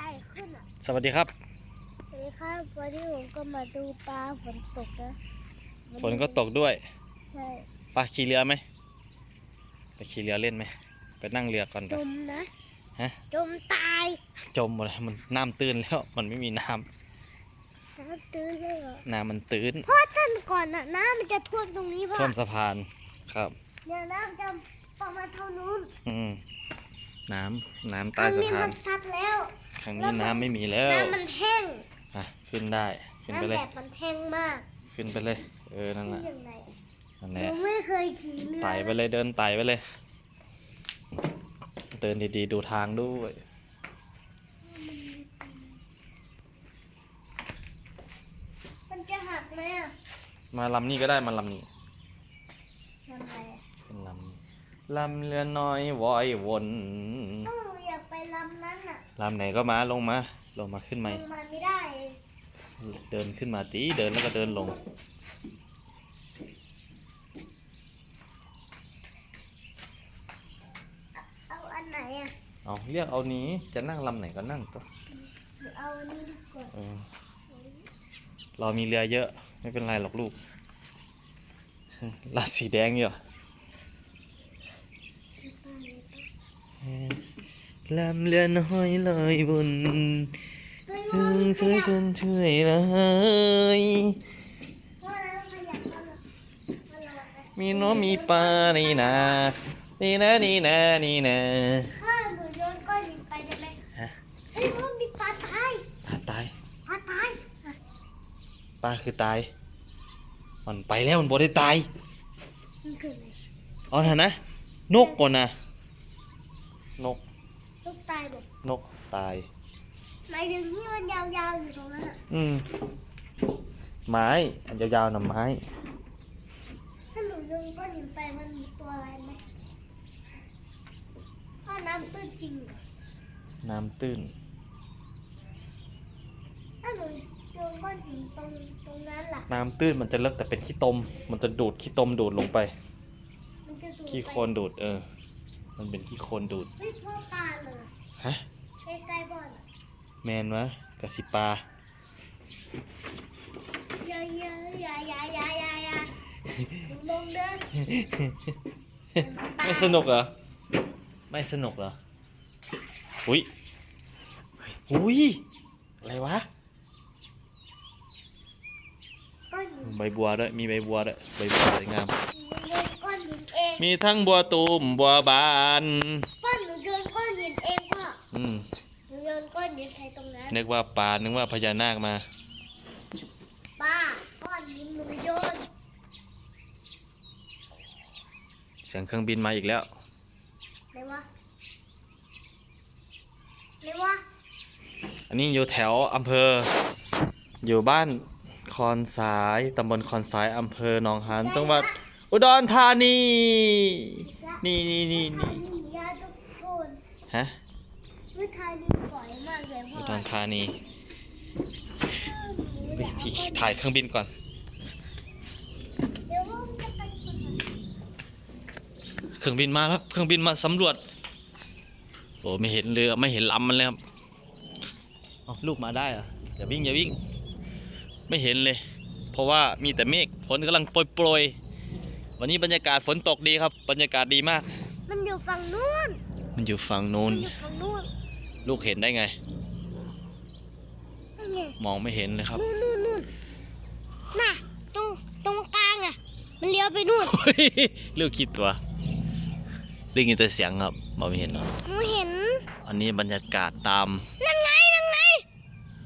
ญ่ขึ้นอะสวัสดีครับ สวัสดีครับวันนี้ผมก็มาดูปลาฝนตกนะฝนก็ตกด้วยใช่ไปขี่เรือไหมไปขี่เรือเล่นไหมไปนั่งเรือก่อนไปจมนะฮะจมตายจมหมดแล้วมันน้ำตื้นแล้ว มันไม่มีน้ำน้ำตื้นเลยเหรอน้ำมันตื้นเพราะต้นก่อนอะน้ำมันจะท่วมตรงนี้ป่ะท่วมสะพานครับเดี๋ยวน้ำจะประมาณเท่านู้นอืมน้ำน้ำคใต้รั้งสะนี้พามันนซัดแล้ว ครั้งนี้น้ำไม่มีแล้วน้ำมันแห้งอะขึ้นได้ขึ้นไปน้ำเลยแบบมันแห้งมาก ขึ้นไปเลย เออนั่นแหละยังไงนั่นหแหนูละไม่เคยขี่เรือไต่ไปเลยเดินไต่ไปเลย เดินดีๆดูทางด้วยมันจะหักไหมอะมาลำนี้ก็ได้มาลำนี้ทำไงอะเป็นลำลำเรือน้อยวอยวนต้อง ลำไหนก็มาลงมา ลงมาขึ้นไหมลงมาไม่ได้ เดินขึ้นมาตีเดินแล้วก็เดินลง เอาอันไหนอะเอาเรียกเอานี้จะนั่งลำไหนก็นั่งก็หรือเอาอันนี้ดีกว่าเออเรามีเรือเยอะ ไม่เป็นไรหรอกลูกลาดสีแดงอยู่ ลำเรือน้อยลอยบนเฮ้ยเพิ่งสวยจนช่วยเลยว่าแล้วขยับเข้ามามันระวังนะมีน้องมีปลานี่นานี่นะนี่นะนี่นะถ้าหนูโยนก้อนหินไปได้ไหมฮะเฮ้ยว่ามีปลาตายปลาตายปลาตายอะปลาคือตาย มันไปแล้วมันบ่ได้ตายมันคืออะไรเอาเถอะนะนกก่อนนะนกลูก ตายแบบนกตาย หมายถึงที่มันยาวๆอยู่ตรงนั้นอะอืม ไม้อันยาวๆนะไม้ ถ้าหนูโยนก้อนหินไปมันมีตัวอะไรไหมถ้าน้ำตื้นจริงเหรอน้ำตื้น ถ้าหนูโยนก้อนหินตรงตรงนั้นล่ะ น้ำตื้นมันจะเลิกแต่เป็นขี้ตม มันจะดูดขี้ตมดูดลงไป มันจะดูดขี้โคลไปนดูดเออ มันเป็นขี้โคลนดูดเฮ้ยพ่อปลาเลย ฮะใกล้ๆบ่อนอะแมนวะกะสิปลาอย่าอย่าอย่าอย่าอย่าอย่าอย่าหนูลงเด้อไม่สนุกเหรอ ไม่สนุกเหรอ อุ้ย อุ้ย อะไรวะก้อนหินใบบัวด้วย มีใบบัวด้วย ใบบัวสวยงามหนูโยนก้อนหินเองมีทั้งบัวตูมบัวบานพ่อหนูโยนก้อนหินเองพ่ ออืมหนูโยนก้อนหินใส่ตรงนั้นนึกว่าปลานึกว่าพญานาคมาป้าก้อนหินหนูโยนเสียงเครื่องบินมาอีกแล้วไหนวะไหนวะอันนี้อยู่แถวอำเภอ อยู่บ้านคอนสายตำบลคอนสายอำเภอหนองหานจังหวัด อุดรธานี นี่นี่นี่ทานี่นียาทุกคนฮะ วิทานีบ่อยมากเลยพ่อุอดรธานีหนูไปอยากที่เอาก้อนถ่ายเครื่องบินก่อน เดี๋ยวว่ามันจะไปชนกันเครื่องบินมาครับเครื่องบินมาสำรวจ โอ้ไม่เห็นเรือไม่เห็นลำมันเลยครับเอาลูกมาได้เหรอะอย่าวิ่งอย่าวิ่ง ไม่เห็นเลย เพราะว่ามีแต่เมฆฝนกำลังโปรยๆวันนี้บรรยากาศฝนตกดีครับ บรรยากาศดีมาก มันอยู่ฝั่งนู้นมันอยู่ฝั่งนู้มันนอยู่ฝั่งนู้น ลูกเห็นได้ไง นั่นไงมองไม่เห็นเลยครับ นู่นนู่นนู่นน่ะตรงตรงกลางอะ มันเลี้ยวไปนู่นลูกคิดตัวได้ยินแต่เสียงครับมองไม่เห็นหรอกหนูเห็น อันนี้บรรยากาศตาม นั่นไง นั่นไง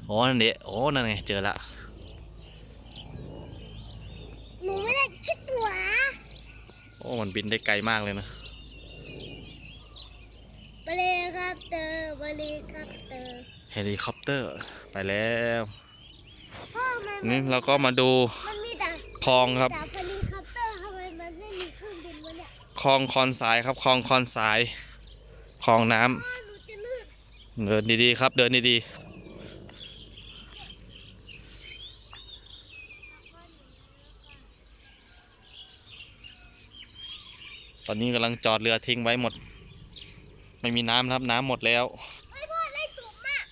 โอ้นั่นเดโอ้นั่นไง เจอละ หนูไม่ได้คิดตัว โอ้ มันบินได้ไกลมากเลยนะ บเลยครับเตอร์บเลยครับเตอร์เฮลิคอปเตอร์ไปแล้วพ่อมันนี่เราก็มาดูมันมีแต่คลองครับแต่เฮลิคอปเตอร์ทำไมมันไม่มีเครื่องบินวะเนี่ยคลองคอนสายครับคลองคอนสายคลองน้ำพ่อหนูจะลื่นเดินดีๆครับ เดินดีๆตอนนี้กำลังจอดเรือทิ้งไว้หมด ไม่มีน้ำครับน้ำหมดแล้ว ไอ้ยพ่อได้จุ่มมาก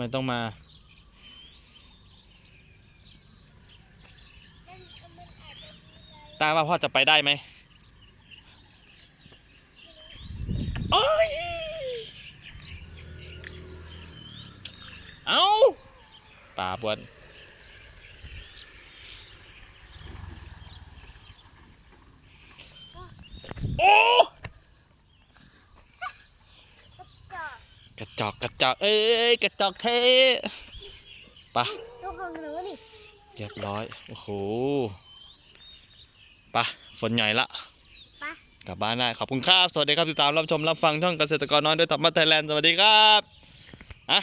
ไม่ต้องมา ตาว่าพ่อจะไปได้ไหมโอ้ยเอาตาบวนโอ้ กระ จอกกระจอกกระจอกเอ้ยกระจอกเทไปะตัวของหนูนี่เรียบร้อยโอ้โหไปะฝนใหญ่ละไปกลับบ้านได้ขอบคุณครับ สวัสดีครับติดตามรับชมรับฟังช่องเกษตรกรน้อยด้วยธรรมะไทยแลนด์สวัสดีครับอะ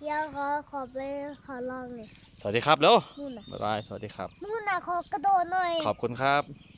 เดี๋ยวขอขอไปขอลองหน่อยสวัสดีครับเร็วนู่นน่ะบ๊ายบายสวัสดีครับนู่นน่ะขอกระโดดหน่อย ขอบคุณครับน